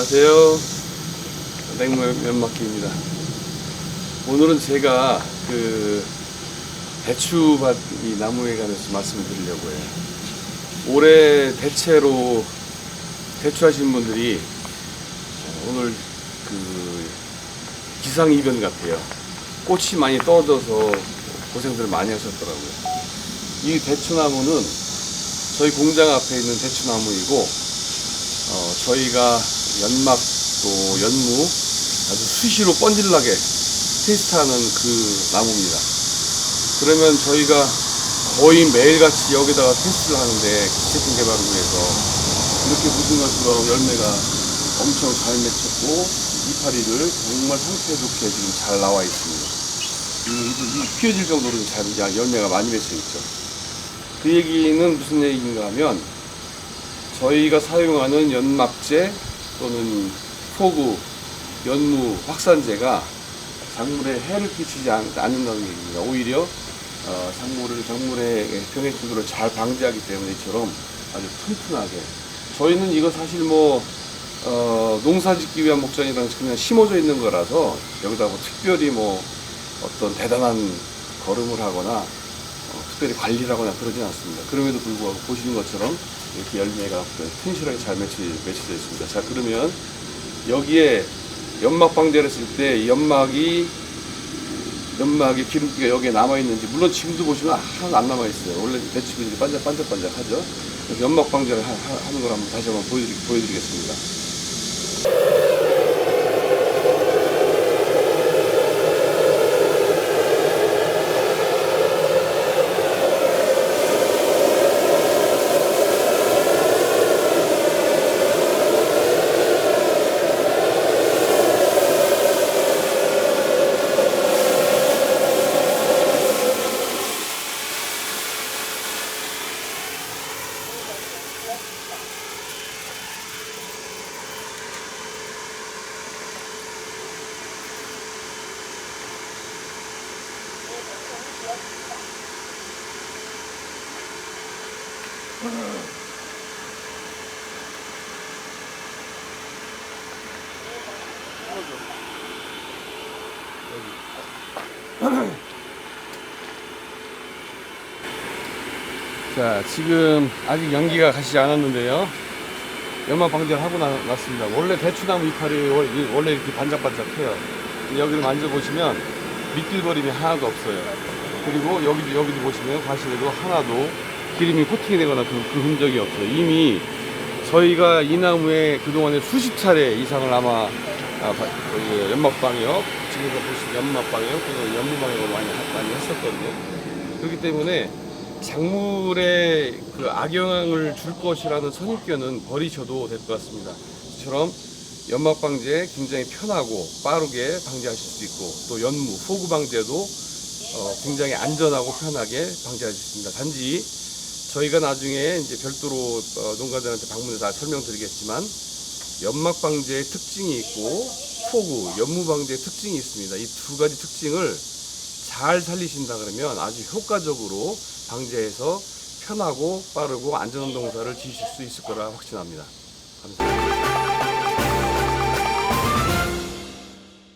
안녕하세요. 냉면 면막기입니다. 오늘은 제가 그 대추밭 이 나무에 관해서 말씀을 드리려고 해요. 올해 대체로 대추하신 분들이 오늘 그 기상 이변 같아요. 꽃이 많이 떨어져서 고생들을 많이 하셨더라고요. 이 대추나무는 저희 공장 앞에 있는 대추나무이고 어, 저희가 연막 또 연무 아주 수시로 번질나게 테스트하는 그 나무입니다. 그러면 저희가 거의 매일같이 여기다가 테스트를 하는데 제품 개발을 위해서 이렇게 보신 것처럼 열매가 엄청 잘 맺혔고 이파리를 정말 상태 좋게 지금 잘 나와 있습니다. 이, 피어질 정도로 잘 야- 열매가 많이 맺혀 있죠. 그 얘기는 무슨 얘기인가 하면 저희가 사용하는 연막제 또는 포구, 연무, 확산제가 작물에 해를 끼치지 않, 않는다는 얘기입니다. 오히려 어, 작물을 작물의 병해 구도를 잘 방지하기 때문에 이처럼 아주 튼튼하게 저희는 이거 사실 뭐 어, 농사 짓기 위한 목장이랑 그냥 심어져 있는 거라서 여기다 뭐 특별히 뭐 어떤 대단한 걸음을 하거나 어, 특별히 관리를 하거나 그러진 않습니다. 그럼에도 불구하고 보시는 것처럼 이렇게 열매가 튼실하게 잘 맺혀, 맺혀져 있습니다. 자, 그러면 여기에 연막 방제를 했을 때이 연막이 연막에 기름기가 여기에 남아있는지 물론 지금도 보시면 하나도 안 남아있어요. 원래 대추들이 반짝반짝반짝 하죠. 그래서 연막 방제를 하는 걸 한번 다시 한번 보여드리, 보여드리겠습니다. 자, 지금 아직 연기가 가시지 않았는데요. 연막 방제를 하고 나, 났습니다. 원래 대추나무 이파리 원래 이렇게 반짝반짝해요. 여기를 만져보시면 미끌거림이 하나도 없어요. 그리고 여기도 여기도 보시면 과실에도 하나도 기름이 코팅이 되거나 그, 그 흔적이 없어요. 이미 저희가 이 나무에 그동안에 수십 차례 이상을 아마 아, 바- 그 연막방역, 지금서 보시는 연막방역, 그리고 연무방역을 많이, 하- 많이 했었거든요. 그렇기 때문에 작물에 그 악영향을 줄 것이라는 선입견은 버리셔도 될 것 같습니다. 이처럼 연막 방제 굉장히 편하고 빠르게 방제하실 수 있고 또 연무, 포구 방제도 어, 굉장히 안전하고 편하게 방제할 수 있습니다. 단지 저희가 나중에 이제 별도로 어, 농가들한테 방문해서 다 설명드리겠지만 연막 방제의 특징이 있고 포구, 연무 방제의 특징이 있습니다. 이 두 가지 특징을 잘 살리신다 그러면 아주 효과적으로 방제해서 편하고 빠르고 안전한 농사를 지으실 수 있을 거라 확신합니다. 감사합니다.